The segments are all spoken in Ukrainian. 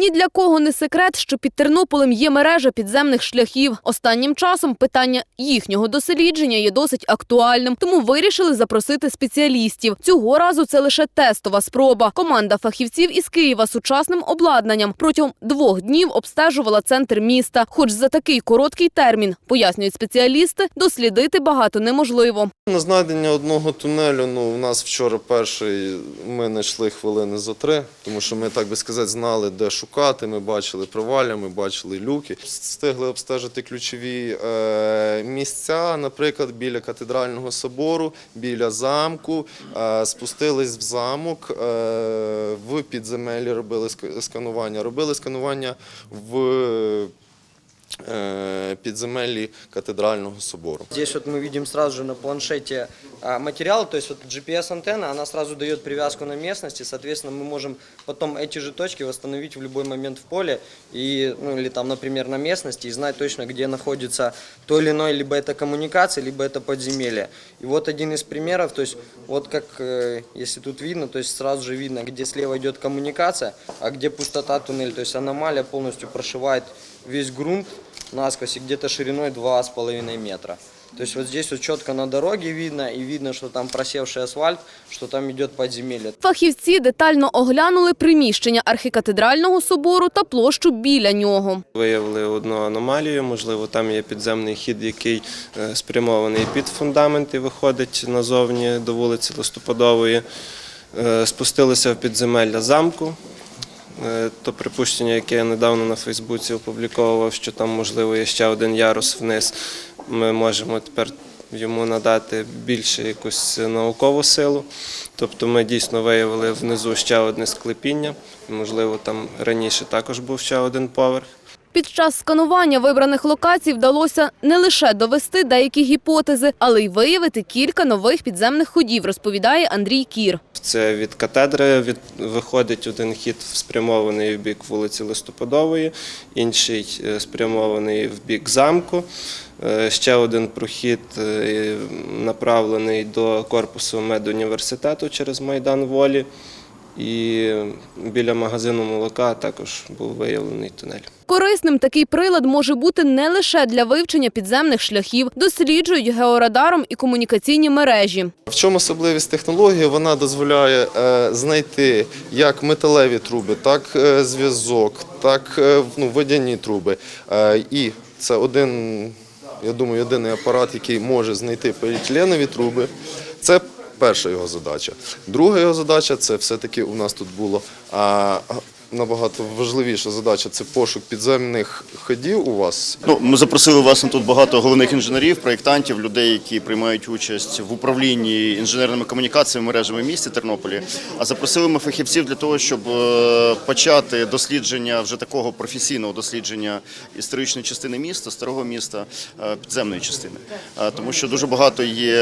Ні для кого не секрет, що під Тернополем є мережа підземних шляхів. Останнім часом питання їхнього дослідження є досить актуальним, тому вирішили запросити спеціалістів. Цього разу це лише тестова спроба. Команда фахівців із Києва сучасним обладнанням протягом двох днів обстежувала центр міста. Хоч за такий короткий термін, пояснюють спеціалісти, дослідити багато неможливо. На знайдення одного тунелю, ну, у нас вчора перший, ми знайшли хвилини за три, тому що ми, так би сказати, знали, де шукати, ми бачили провалля, ми бачили люки. Встигли обстежити ключові е, місця, наприклад, біля катедрального собору, біля замку, е, спустились в замок, е, в підземелі робили ск- сканування, робили сканування в е, підземелі катедрального собору. Здесь вот мы видим сразу же на планшете а, материал, то есть вот GPS-антенна, она сразу дает привязку на местности, соответственно, мы можем потом эти же точки восстановить в любой момент в поле, и, ну, или там, например, на местности, и знать точно, где находится то или иное, либо это коммуникация, либо это подземелье. И вот один из примеров, то есть вот как, э, если тут видно, то есть сразу же видно, где слева идет коммуникация, а где пустота туннель, то есть аномалия полностью прошивает весь грунт насквозь и где-то шириной 2,5 метра. То есть вот здесь вот четко на дороге видно, и видно, что там просевший асфальт, что там идет подземелье. Фахівці детально оглянули приміщення архікатедрального собору та площу біля нього. Виявили одну аномалію, можливо, там є підземний хід, який е, спрямований під фундамент і виходить назовні до вулиці Листопадової. Е, Спустилися в підземелля замку. Е, То припущення, яке я недавно на Фейсбуці опубліковував, що там, можливо, є ще один ярус вниз. Ми можемо тепер йому надати більше якусь наукову силу. Тобто ми дійсно виявили внизу ще одне склепіння. Можливо, там раніше також був ще один поверх. Під час сканування вибраних локацій вдалося не лише довести деякі гіпотези, але й виявити кілька нових підземних ходів, розповідає Андрій Кір. Це від катедри від, виходить один хід спрямований в бік вулиці Листопадової, інший е, спрямований в бік замку. Е, Ще один прохід е, направлений до корпусу медуніверситету через Майдан Волі. І біля магазину молока також був виявлений тунель. Корисним такий прилад може бути не лише для вивчення підземних шляхів, досліджують георадаром і комунікаційні мережі. В чому особливість технології? Вона дозволяє е, знайти як металеві труби, так е, зв'язок, так е, ну, водяні труби. І це один, я думаю, єдиний апарат, який може знайти поліетиленові труби. Це перша його задача. Друга його задача це все-таки у нас тут було. Набагато важливіша задача це пошук підземних ходів у вас Ну, ми запросили власне тут багато головних інженерів, проєктантів, людей, які приймають участь в управлінні інженерними комунікаціями мережами в місті Тернополі. А запросили ми фахівців для того, щоб е, почати дослідження вже такого професійного дослідження історичної частини міста, старого міста, е, підземної частини. Е, Тому що дуже багато є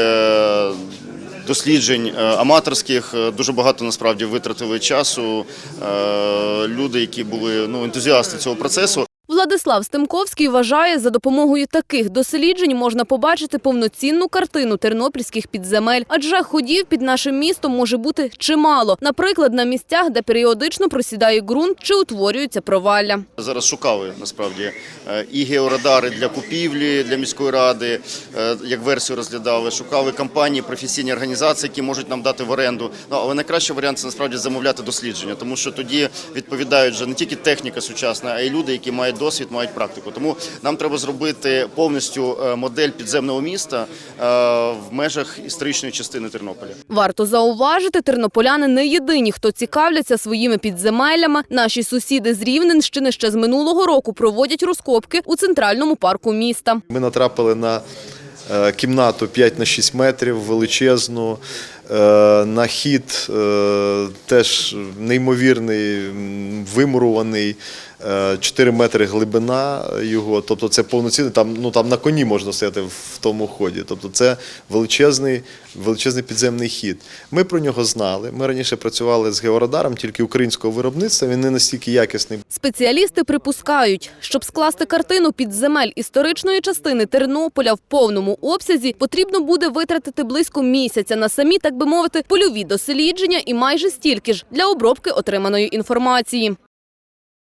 досліджень е, аматорських, е, дуже багато насправді витратили часу. е, Люди, які були ну ентузіасти цього процесу. Владислав Стемковський вважає, за допомогою таких досліджень можна побачити повноцінну картину тернопільських підземель, адже ходів під нашим містом може бути чимало, наприклад, на місцях, де періодично просідає ґрунт чи утворюються провалля. Зараз шукали насправді е, і георадари для купівлі для міської ради, е, як версію розглядали. Шукали компанії, професійні організації, які можуть нам дати в оренду. Ну але найкращий варіант це насправді замовляти дослідження, тому що тоді відповідають вже не тільки техніка сучасна, а й люди, які мають досвід, мають практику. Тому нам треба зробити повністю е, модель підземного міста е, в межах історичної частини Тернополя. Варто зауважити, тернополяни не єдині, хто цікавляться своїми підземеллями. Наші сусіди з Рівненщини ще з минулого року проводять розкопки у центральному парку міста. Ми натрапили на е, кімнату 5 на 6 метрів, величезну, на хід е, теж неймовірний, вимурований, е, 4 метри глибина його. Тобто це повноцінний, там, ну, там на коні можна стояти в тому ході. Тобто це величезний, величезний підземний хід. Ми про нього знали. Ми раніше працювали з георадаром, тільки українського виробництва. Він не настільки якісний. Спеціалісти припускають, щоб скласти картину підземель історичної частини Тернополя в повному обсязі, потрібно буде витратити близько місяця на самі, так би мовити, польові дослідження і майже стільки ж для обробки отриманої інформації.